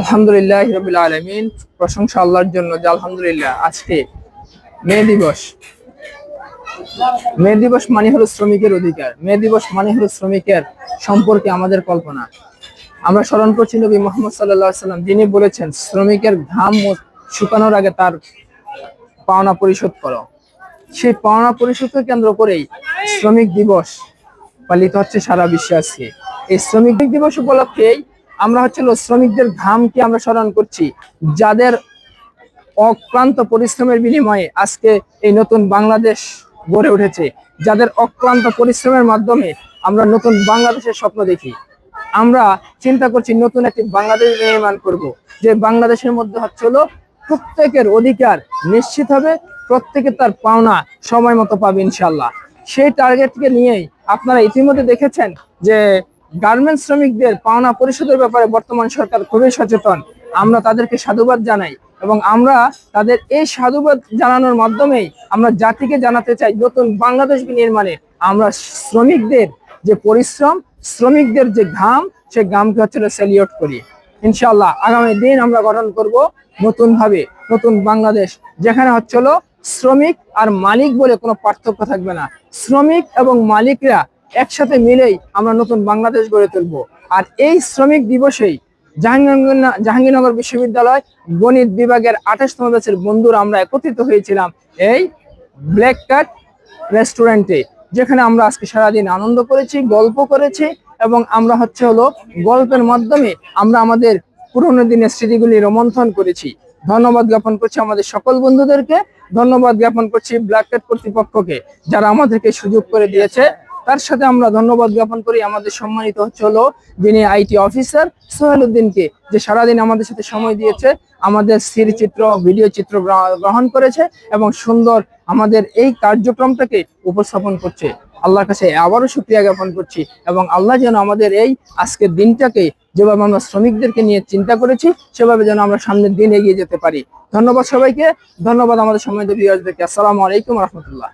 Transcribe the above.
আলহামদুলিল্লাহ আলমিন, প্রশংসা আল্লাহর জন্য যে আলহামদুলিল্লাহ আজকে মে দিবস। মে দিবস মানে হলো শ্রমিকের অধিকার। মে দিবস মানে হলো শ্রমিকের সম্পর্কে আমাদের কল্পনা। আমরা স্মরণ করছি নবী মোহাম্মদ সাল্লাহ সাল্লাম, যিনি বলেছেন, শ্রমিকের ঘাম শুকানোর আগে তার পাওনা পরিশোধ করো। সেই পাওনা পরিশোধকে কেন্দ্র করেই শ্রমিক দিবস পালিত হচ্ছে সারা বিশ্বে এই শ্রমিক দিবস উপলক্ষেই আমরা হচ্ছে শ্রমিকদের ঘামকে আমরা স্মরণ করছি, যাদের অক্লান্ত পরিশ্রমের বিনিময়ে আজকে এই নতুন বাংলাদেশ গড়ে উঠেছে, যাদের অক্লান্ত পরিশ্রমের মাধ্যমে আমরা নতুন বাংলাদেশের স্বপ্ন দেখি। আমরা চিন্তা করছি নতুন একটি বাংলাদেশ নির্মাণ করব, যে বাংলাদেশের মধ্যে হচ্ছে হলো প্রত্যেকের অধিকার নিশ্চিত হবে প্রত্যেকে তার পাওনা সময় মতো পাবে ইনশাল্লাহ সেই টার্গেটকে নিয়েই আপনারা ইতিমধ্যে দেখেছেন যে গার্মেন্টস শ্রমিকদের পাওনা পরিশোধের ব্যাপারে বর্তমান সরকার খুবই সচেতন। আমরা তাদেরকে সাধুবাদ জানাই এবং আমরা তাদের এই সাধুবাদ জানানোর মাধ্যমেই আমরা জাতিকে জানাতে চাই নতুন বাংলাদেশ নির্মাণে আমরা শ্রমিকদের যে পরিশ্রম, শ্রমিকদের যে ঘাম, সে ঘামকে হচ্ছে সেলিউট করি। ইনশাল্লাহ আগামী দিন আমরা গঠন করব নতুন ভাবে নতুন বাংলাদেশ, যেখানে হচ্ছে হলো শ্রমিক আর মালিক বলে কোনো পার্থক্য থাকবে না। শ্রমিক এবং মালিকরা একসাথে মিলেই আমরা নতুন বাংলাদেশ গড়ে তুলবো। আর এই শ্রমিক দিবসেই জাহাঙ্গীরনগর বিশ্ববিদ্যালয় গণিত বিভাগের আঠাশতম ব্যাচের বন্ধুরা আমরা একত্রিত হয়েছিলাম এই ব্ল্যাক কাট রেস্টুরেন্টে, যেখানে আমরা আজকে সারাদিন আনন্দ করেছি, গল্প করেছি এবং আমরা হচ্ছে হলো গল্পের মাধ্যমে আমরা আমাদের পুরোনো দিনের স্মৃতিগুলি রোমন্থন করেছি। ধন্যবাদ জ্ঞাপন করছি আমাদের সকল বন্ধুদেরকে। ধন্যবাদ জ্ঞাপন করছি ব্ল্যাক কাট কর্তৃপক্ষকে, যারা আমাদেরকে সুযোগ করে দিয়েছে। তার সাথে আমরা ধন্যবাদ জ্ঞাপন করি। আমাদের সম্মানিত হচ্ছে হলো যিনি আইটি অফিসার সোহেল উদ্দিনকে যে সারাদিন আমাদের সাথে সময় দিয়েছে, আমাদের চিত্র ভিডিও চিত্র গ্রহণ করেছে এবং সুন্দর আমাদের এই কার্যক্রমটাকে উপস্থাপন করছে। আল্লাহর কাছে আবারও শুক্রিয়া জ্ঞাপন করছি এবং আল্লাহ যেন আমাদের এই আজকের দিনটাকে যেভাবে আমরা শ্রমিকদেরকে নিয়ে চিন্তা করেছি, সেভাবে যেন আমরা সামনের দিন এগিয়ে যেতে পারি। ধন্যবাদ সবাইকে। ধন্যবাদ আমাদের সম্মানিত বিয়ারদেরকে আসসালামু আলাইকুম রহমতুল্লাহ।